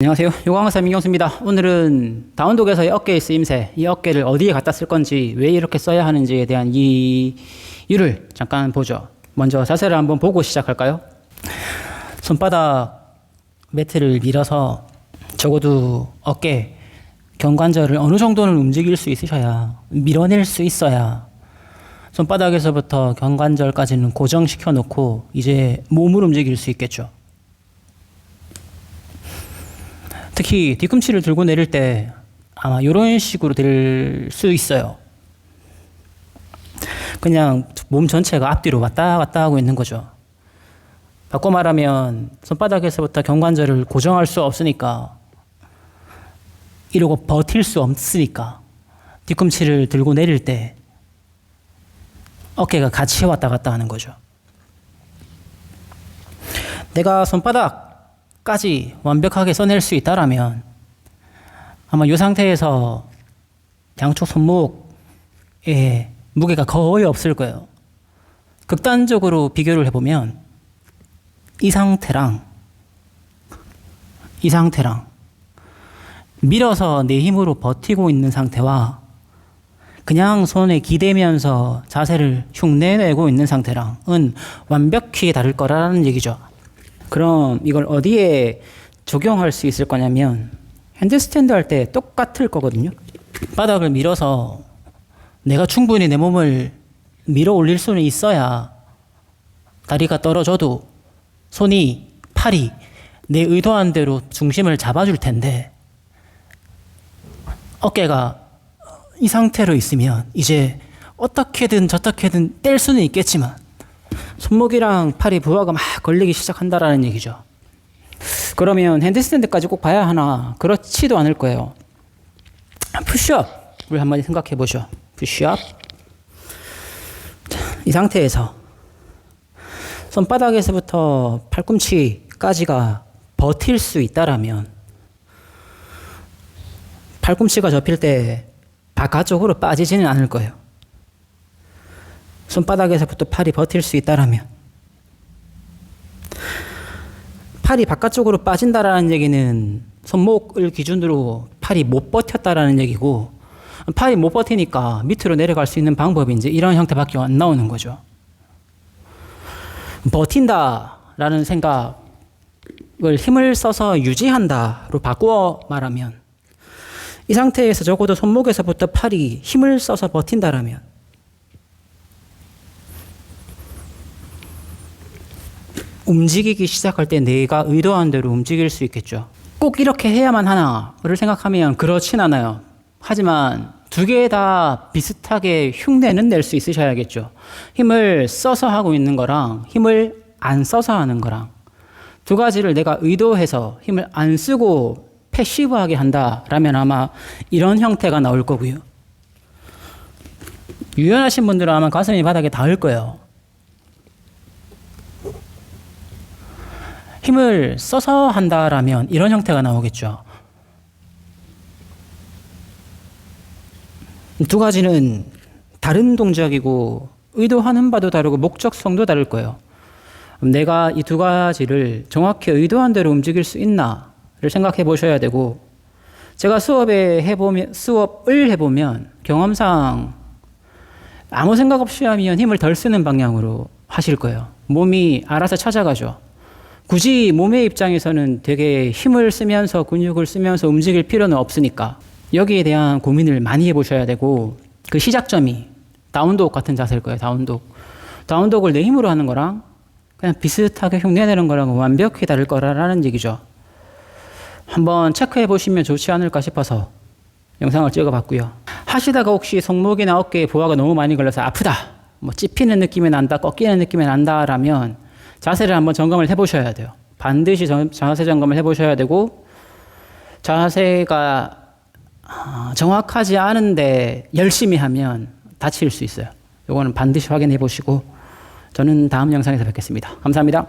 안녕하세요. 요강사 민경수입니다. 오늘은 다운독에서의 어깨의 쓰임새, 이 어깨를 어디에 갖다 쓸 건지, 왜 이렇게 써야 하는지에 대한 이유를 잠깐 보죠. 먼저 자세를 한번 보고 시작할까요? 손바닥 매트를 밀어서 적어도 어깨, 경관절을 어느 정도는 움직일 수 있으셔야, 밀어낼 수 있어야 손바닥에서부터 경관절까지는 고정시켜 놓고 이제 몸을 움직일 수 있겠죠. 특히 뒤꿈치를 들고 내릴 때 아마 이런 식으로 될 수 있어요. 그냥 몸 전체가 앞뒤로 왔다 갔다 하고 있는 거죠. 바꿔 말하면 손바닥에서부터 경관절을 고정할 수 없으니까 이러고 버틸 수 없으니까 뒤꿈치를 들고 내릴 때 어깨가 같이 왔다 갔다 하는 거죠. 내가 손바닥 까지 완벽하게 써낼 수 있다라면 아마 이 상태에서 양쪽 손목에 무게가 거의 없을 거예요. 극단적으로 비교를 해보면 이 상태랑 이 상태랑 밀어서 내 힘으로 버티고 있는 상태와 그냥 손에 기대면서 자세를 흉내내고 있는 상태랑은 완벽히 다를 거라는 얘기죠. 그럼 이걸 어디에 적용할 수 있을 거냐면 핸드스탠드 할 때 똑같을 거거든요. 바닥을 밀어서 내가 충분히 내 몸을 밀어 올릴 수는 있어야 다리가 떨어져도 손이 팔이 내 의도한 대로 중심을 잡아줄 텐데 어깨가 이 상태로 있으면 이제 어떻게든 저떻게든 뗄 수는 있겠지만 손목이랑 팔이 부하가 막 걸리기 시작한다라는 얘기죠. 그러면 핸드스탠드까지 꼭 봐야 하나? 그렇지도 않을 거예요. 푸시업을 한번 생각해 보죠. 푸시업. 자, 이 상태에서 손바닥에서부터 팔꿈치까지가 버틸 수 있다라면 팔꿈치가 접힐 때 바깥쪽으로 빠지지는 않을 거예요. 손바닥에서부터 팔이 버틸 수 있다라면 팔이 바깥쪽으로 빠진다라는 얘기는 손목을 기준으로 팔이 못 버텼다라는 얘기고 팔이 못 버티니까 밑으로 내려갈 수 있는 방법이 이제 이런 형태밖에 안 나오는 거죠. 버틴다라는 생각을 힘을 써서 유지한다로 바꾸어 말하면 이 상태에서 적어도 손목에서부터 팔이 힘을 써서 버틴다라면 움직이기 시작할 때 내가 의도한 대로 움직일 수 있겠죠. 꼭 이렇게 해야만 하나를 생각하면 그렇진 않아요. 하지만 두 개 다 비슷하게 흉내는 낼 수 있으셔야겠죠. 힘을 써서 하고 있는 거랑 힘을 안 써서 하는 거랑 두 가지를 내가 의도해서 힘을 안 쓰고 패시브하게 한다라면 아마 이런 형태가 나올 거고요. 유연하신 분들은 아마 가슴이 바닥에 닿을 거예요. 힘을 써서 한다라면 이런 형태가 나오겠죠. 두 가지는 다른 동작이고 의도하는 바도 다르고 목적성도 다를 거예요. 내가 이 두 가지를 정확히 의도한 대로 움직일 수 있나를 생각해 보셔야 되고 제가 수업에 해보면 수업을 해보면 경험상 아무 생각 없이 하면 힘을 덜 쓰는 방향으로 하실 거예요. 몸이 알아서 찾아가죠. 굳이 몸의 입장에서는 되게 힘을 쓰면서 근육을 쓰면서 움직일 필요는 없으니까 여기에 대한 고민을 많이 해보셔야 되고 그 시작점이 다운독 같은 자세일 거예요. 다운독. 다운독을 내 힘으로 하는 거랑 그냥 비슷하게 흉내내는 거랑 완벽히 다를 거라는 얘기죠. 한번 체크해 보시면 좋지 않을까 싶어서 영상을 찍어 봤고요. 하시다가 혹시 손목이나 어깨에 부하가 너무 많이 걸려서 아프다. 뭐 찝히는 느낌이 난다. 꺾이는 느낌이 난다라면 자세를 한번 점검을 해 보셔야 돼요. 반드시 점- 자세 점검을 해 보셔야 되고 자세가 아, 정확하지 않은데 열심히 하면 다칠 수 있어요. 이거는 반드시 확인해 보시고 저는 다음 영상에서 뵙겠습니다. 감사합니다.